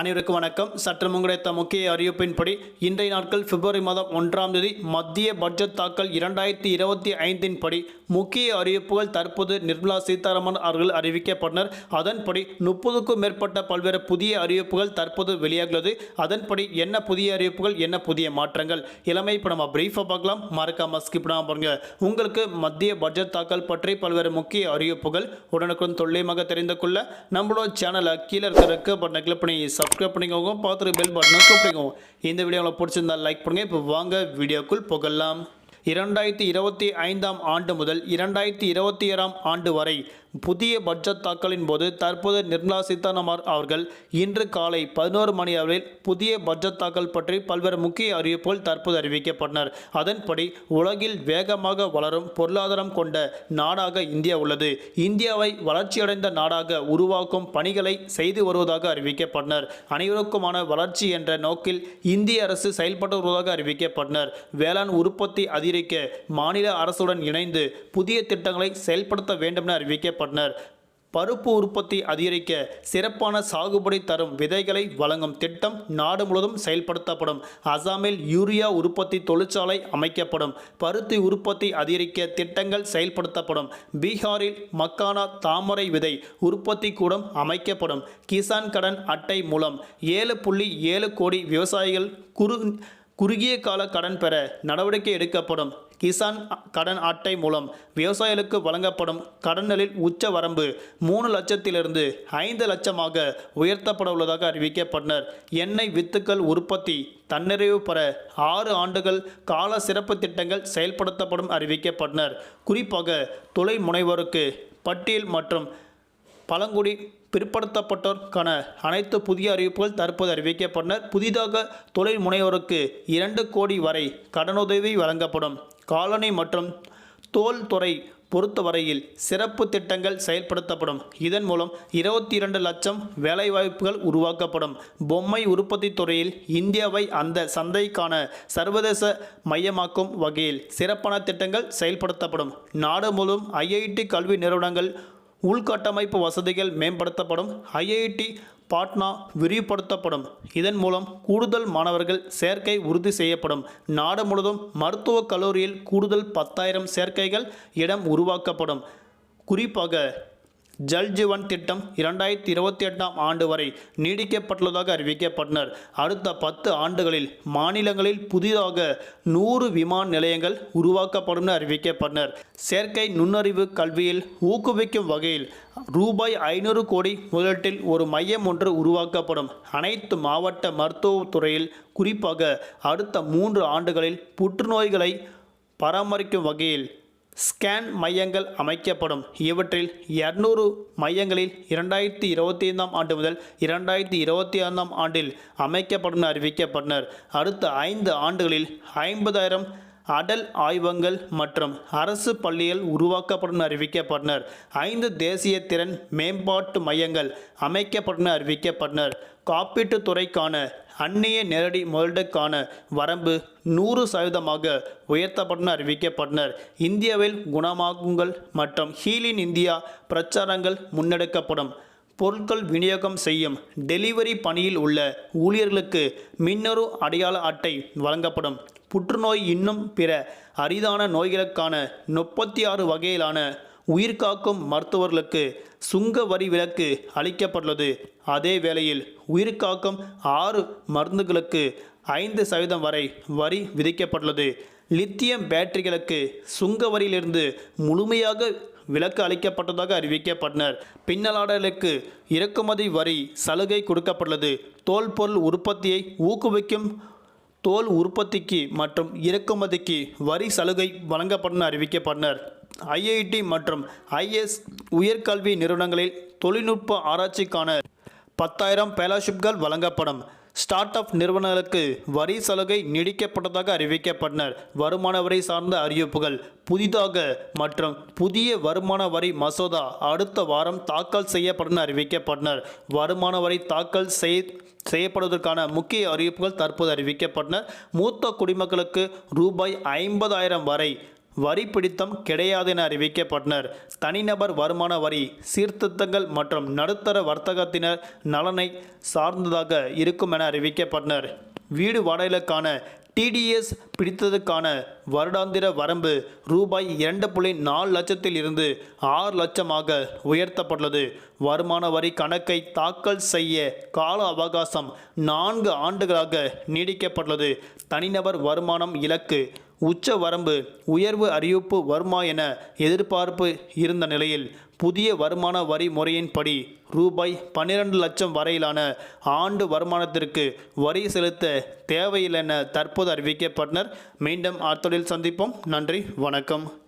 அனைவருக்கும் வணக்கம். சற்று முன்கிடைத்த முக்கிய அறிவிப்பின்படி இன்றைய நாட்கள் பிப்ரவரி மாதம் ஒன்றாம் தேதி மத்திய பட்ஜெட் தாக்கல் இரண்டாயிரத்தி இருபத்தி ஐந்தின் படி முக்கிய அறிவிப்புகள் தற்போது நிர்மலா சீதாராமன் அவர்கள் அறிவிக்கப்பட்டனர். அதன்படி முப்பதுக்கும் மேற்பட்ட பல்வேறு புதிய அறிவிப்புகள் தற்போது வெளியாகிறது அதன்படி என்ன புதிய அறிவிப்புகள் என்ன புதிய மாற்றங்கள்? இளமை இப்போ நம்ம பிரீஃபாக பார்க்கலாம். மறக்காம ஸ்கிப் பண்ணாம பாருங்க. உங்களுக்கு மத்திய பட்ஜெட் தாக்கல் பற்றி பல்வேறு முக்கிய அறிவிப்புகள் உடனுக்குடன் துல்லியமாக தெரிந்து கொள்ள நம்மளோட சேனலை கீழே இருக்கிற பட்டனை கிளிக் பண்ணி சப்ஸ்கிரைப் பண்ணிக்கோங்க பார்த்துட்டு பெல் பட்டனை கிளிக் பண்ணிக்கோங்க. இந்த வீடியோ உங்களுக்கு பிடிச்சிருந்தா லைக் பண்ணுங்க. இப்போ வாங்க வீடியோக்குள் புகழலாம் இரண்டாயிரத்தி இருபத்தி ஐந்தாம் ஆண்டு முதல் இரண்டாயிரத்தி இருபத்தி ஏழாம் ஆண்டு வரை புதிய பட்ஜெட் தாக்கலின் போது தற்போது நிர்மலா சீதாராமன் அவர்கள் இன்று காலை பதினோரு மணி அளவில் புதிய பட்ஜெட் தாக்கல் பற்றி பல்வேறு முக்கிய அறிவிப்புகள் தற்போது அறிவிக்கப்பட்டனர். அதன்படி உலகில் வேகமாக வளரும் பொருளாதாரம் கொண்ட நாடாக இந்தியா உள்ளது. இந்தியாவை வளர்ச்சியடைந்த நாடாக உருவாக்கும் பணிகளை செய்து வருவதாக அறிவிக்கப்பட்டனர். அனைவருக்குமான வளர்ச்சி என்ற நோக்கில் இந்திய அரசு செயல்பட்டு வருவதாக அறிவிக்கப்பட்டனர். வேளாண் உற்பத்தி அதிகரிக்க மாநில அரசுடன் இணைந்து புதிய திட்டங்களை செயல்படுத்த வேண்டும் என அறிவிக்கப்பட்டனர். பருப்பு உற்பத்தி அதிகரிக்க சிறப்பான சாகுபடி தரும் விதைகளை வழங்கும் திட்டம் நாடு முழுவதும் செயல்படுத்தப்படும். அசாமில் யூரியா உற்பத்தி தொழிற்சாலை அமைக்கப்படும். பருத்தி உற்பத்தி அதிகரிக்க திட்டங்கள் செயல்படுத்தப்படும். பீகாரில் மக்கானா தாமரை விதை உற்பத்தி கூடம் அமைக்கப்படும். கிசான் கடன் அட்டை மூலம் ஏழு புள்ளி ஏழு கோடி விவசாயிகள் குறு குறுகிய கால கடன் பெற நடவடிக்கை எடுக்கப்படும். கிசான் கடன் அட்டை மூலம் விவசாயிகளுக்கு வழங்கப்படும் கடன்களில் உச்ச வரம்பு மூணு லட்சத்திலிருந்து ஐந்து லட்சமாக உயர்த்தப்பட உள்ளதாக அறிவிக்கப்பட்டனர். எண்ணெய் வித்துக்கள் உற்பத்தி தன்னிறைவு பெற ஆறு ஆண்டுகள் கால சிறப்பு திட்டங்கள் செயல்படுத்தப்படும் அறிவிக்கப்பட்டனர். குறிப்பாக தொலை முனைவோருக்கு பட்டியல் மற்றும் பழங்குடி பிற்படுத்தப்பட்டோருக்கான அனைத்து புதிய அறிவிப்புகள் தற்போது அறிவிக்கப்பட்டனர். புதிதாக தொழில் முனைவோருக்கு இரண்டு கோடி வரை கடனுதவி வழங்கப்படும். காலனி மற்றும் தோல் துறை பொறுத்தவரையில் சிறப்பு திட்டங்கள் செயல்படுத்தப்படும். இதன் மூலம் இருபத்தி இரண்டு லட்சம் வேலைவாய்ப்புகள் உருவாக்கப்படும். பொம்மை உற்பத்தி துறையில் இந்தியாவை அந்த சந்தைக்கான சர்வதேச மையமாக்கும் வகையில் சிறப்பான திட்டங்கள் செயல்படுத்தப்படும். நாடு முழுவதும் ஐஐடி கல்வி நிறுவனங்கள் உள்கட்டமைப்பு வசதிகள் மேம்படுத்தப்படும். ஐஐடி பாட்னா விரிவுபடுத்தப்படும். இதன் மூலம் கூடுதல் மாணவர்கள் சேர்க்கை உறுதி செய்யப்படும். நாடு முழுவதும் மருத்துவக் கல்லூரியில் கூடுதல் பத்தாயிரம் சேர்க்கைகள் இடம் உருவாக்கப்படும். குறிப்பாக ஜல்ஜீவன் திட்டம் இரண்டாயிரத்தி இருபத்தி எட்டாம் ஆண்டு வரை நீடிக்கப்பட்டுள்ளதாக அறிவிக்கப்பட்டனர். அடுத்த பத்து ஆண்டுகளில் மாநிலங்களில் புதிதாக நூறு விமான நிலையங்கள் உருவாக்கப்படும் என அறிவிக்கப்பட்டனர். செயற்கை நுண்ணறிவு கல்வியில் ஊக்குவிக்கும் வகையில் ரூபாய் ஐநூறு கோடி முதலீட்டில் ஒரு மையம் ஒன்று உருவாக்கப்படும். அனைத்து மாவட்ட மருத்துவத்துறையில் குறிப்பாக அடுத்த மூன்று ஆண்டுகளில் புற்றுநோய்களை பராமரிக்கும் வகையில் ஸ்கேன் மையங்கள் அமைக்கப்படும். இவற்றில் இருநூறு மையங்களில் இரண்டாயிரத்தி இருபத்தி ஐந்தாம் ஆண்டு முதல் இரண்டாயிரத்தி இருபத்தி ஐந்தாம் ஆண்டில் அமைக்கப்படும் அறிவிக்கப்பட்டனர். அடுத்த ஐந்து ஆண்டுகளில் ஐம்பதாயிரம் அடல் ஆய்வங்கள் மற்றும் அரசு பள்ளிகள் உருவாக்கப்படும் அறிவிக்கப்பட்டனர். ஐந்து தேசிய திறன் மேம்பாட்டு மையங்கள் அமைக்கப்படும் அறிவிக்கப்பட்டனர். காப்பீட்டுத் துறைக்கான அந்நிய நேரடி முதலீடுக்கான வரம்பு நூறு சதவீதமாக உயர்த்தப்பட்டனர் அறிவிக்கப்பட்டனர் இந்தியாவில் குணமாகுங்கள் மற்றும் ஹீலின் இந்தியா பிரச்சாரங்கள் முன்னெடுக்கப்படும். பொருட்கள் விநியோகம் செய்யும் டெலிவரி பணியில் உள்ள ஊழியர்களுக்கு மின்னணு அடையாள அட்டை வழங்கப்படும். புற்றுநோய் இன்னும் பிற அரிதான நோய்களுக்கான முப்பத்தி ஆறு வகையிலான உயிர்காக்கும் மருத்துவர்களுக்கு சுங்க வரி விலக்கு அளிக்கப்பட்டுள்ளது. அதே வேளையில் உயிர்காக்கும் ஆறு மருந்துகளுக்கு ஐந்து சதவீதம் வரை வரி விதிக்கப்பட்டுள்ளது. லித்தியம் பேட்டரிகளுக்கு சுங்க வரியிலிருந்து முழுமையாக விலக்கு அளிக்கப்பட்டதாக அறிவிக்கப்பட்டனர். பின்னலாடலுக்கு இறக்குமதி வரி சலுகை கொடுக்கப்பட்டுள்ளது. தோல் பொருள் உற்பத்தியை ஊக்குவிக்கும் தோல் உற்பத்திக்கு மற்றும் இறக்குமதிக்கு வரி சலுகை வழங்கப்படும் அறிவிக்கப்பட்டனர். ஐஐடி மற்றும் ஐஎஸ் உயர்கல்வி நிறுவனங்களில் தொழில்நுட்ப ஆராய்ச்சிக்கான பத்தாயிரம் ஃபெலோஷிப்கள் வழங்கப்படும். ஸ்டார்ட் அப் நிறுவனங்களுக்கு வரி சலுகை நீடிக்கப்பட்டதாக அறிவிக்கப்பட்டனர். வருமான வரி சார்ந்த அறிவிப்புகள் புதிதாக மற்றும் புதிய வருமான வரி மசோதா அடுத்த வாரம் தாக்கல் செய்யப்படும் அறிவிக்கப்பட்டனர். வருமான வரி தாக்கல் செய் செய்யப்படுவதற்கான முக்கிய அறிவிப்புகள் தற்போது அறிவிக்கப்பட்டன. மூத்த குடிமக்களுக்கு ரூபாய் ஐம்பதாயிரம் வரை வரி பிடித்தம் கிடையாது என அறிவிக்கப்பட்டனர். தனிநபர் வருமான வரி சீர்திருத்தங்கள் மற்றும் நடுத்தர வர்த்தகத்தினர் நலனை சார்ந்ததாக இருக்கும் என அறிவிக்கப்பட்டனர். வீடு வாடகைக்கான டிடிஎஸ் பிடித்ததுக்கான வருடாந்திர வரம்பு ரூபாய் இரண்டு புள்ளி நாலு லட்சத்தில் இருந்து ஆறு லட்சமாக உயர்த்தப்பட்டுள்ளது. வருமான வரி கணக்கை தாக்கல் செய்ய கால அவகாசம் நான்கு ஆண்டுகளாக நீடிக்கப்பட்டுள்ளது. தனிநபர் வருமானம் இலக்கு உச்ச வரம்பு உயர்வு அறிவிப்பு வருமா என எதிர்பார்ப்பு இருந்த நிலையில் புதிய வருமான வரி முறையின்படி ரூபாய் பன்னிரண்டு லட்சம் வரையிலான ஆண்டு வருமானத்திற்கு வரி செலுத்த தேவையில்லை என தற்போது அறிவிக்கப்பட்டனர். மீண்டும் அத்தொழில் சந்திப்போம். நன்றி. வணக்கம்.